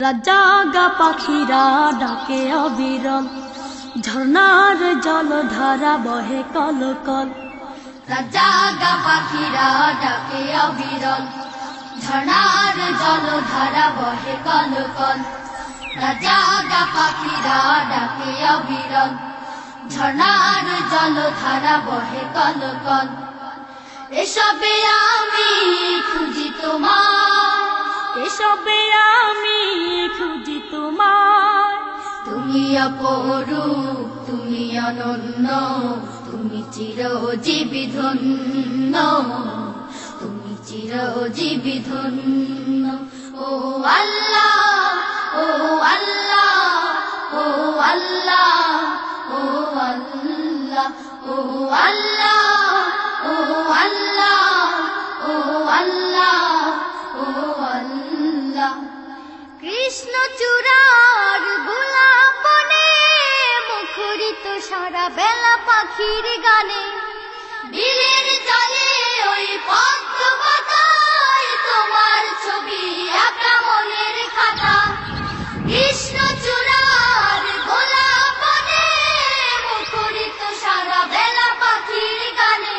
রাজাগা পাখিরা ডাকে অবিরল। ঝর্ণার জল ধারা বহে কল কল রাজাগা পাখিরা ডাকে অবিরল। ঝর্ণার জল ধারা বহে কল কল রাজাগা পাখিরা ডাকে অবিরল। ঝর্ণার জল ধারা বহে কল কল এসবে আমি খুঁজি তোমার এসবে আমি খুঁজি তোমার তুমি অপরু তুমি অনন্য, তুমি চিরজীবী ধন্য তুমি চিরজীবী ধন্য ও আল্লাহ ও আল্লাহ ও আল্লাহ ও আল্লাহ ও আল্লাহ। পাখির গানে, বিলের জলে ওই পদ্ম তোমার ছবি একা মনের খাতা। কৃষ্ণ চূড়ার গোলাপনে মুখরিত সারা বেলা পাখির গানে,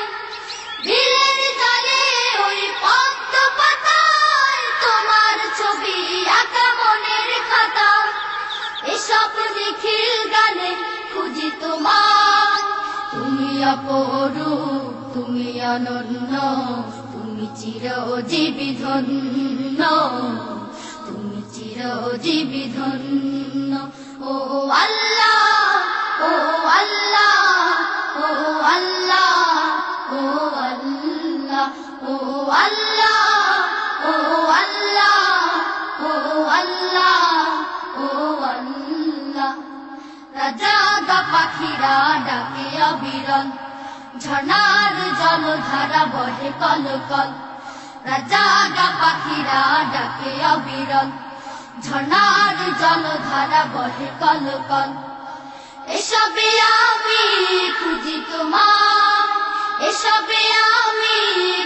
বিলের জলে ওই পদ্ম তোমার ছবি আঁকা মনের খাতা। এসব গানে খুঁজি তোমার তুমি অপরু তুমি অনন্য তুমি চিরজীবী ধন্য, তুমি চিরজীবী ধন্য। ও আল্লাহ ও আল্লাহ ও আল্লাহ ও আল্লাহ ও আল্লাহ ও আল্লাহ ও আল্লাহ। পাখিরা ডাকে অবিরল। ঝর্ণার জল ধারা বহে কল কল রাজাগা পাখিরা ডাকে অবিরল। ঝর্ণার জল ধারা বহে কল কল এসবে আমি খুঁজি তোমার, এসবে আমি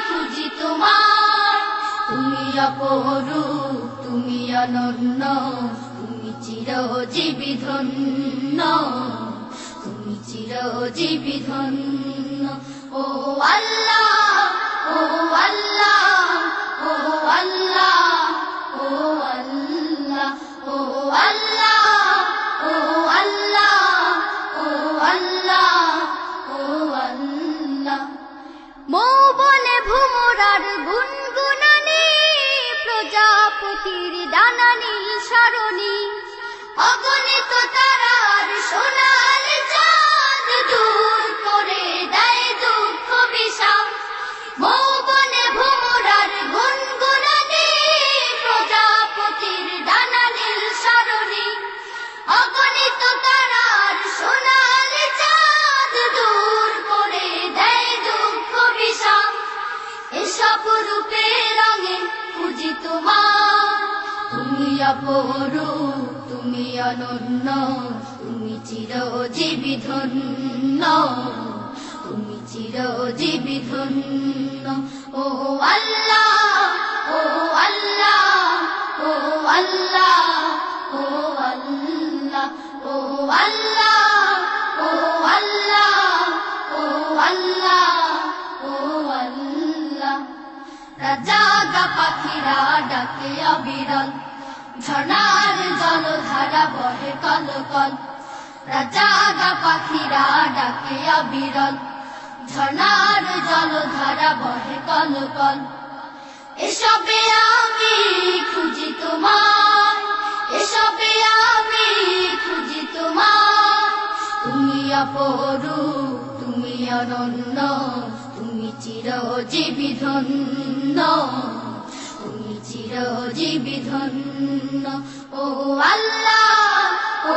খুঁজি তোমার। তুমি অপরু তুমি অনন্য, তুমি চিরজীবী ধন্য। চিরজীবী ধন্য ও আল্লাহ ও আল্লাহ ও আল্লাহ। এসব রূপে রঙে খুঁজি তোমার তুমি অপরু তুমি অনন্য, তুমি চিরজীবী ধন্য। তুমি চিরজীবী ধন্য। ও আল্লাহ ও আল্লাহ ও আল্লাহ ও আল্লাহ ও আল্লাহ ও আল্লাহ ও আল্লাহ। রাজাগা পাখিরা ডাকে অবিরল। ঝর্ণার জল ধারা বহে কল কল রাজাগা পাখিরা ডাকে অবিরল। ঝর্ণার জল ধারা বহে কল কল এসবে আমি খুঁজি তোমার এসবে আমি খুঁজি তোমার তুমি অপরু তুমি অনন্য তুমি চিরজীবী ধন্য তুমি চিরজীবী ধন্য। ও আল্লাহ ও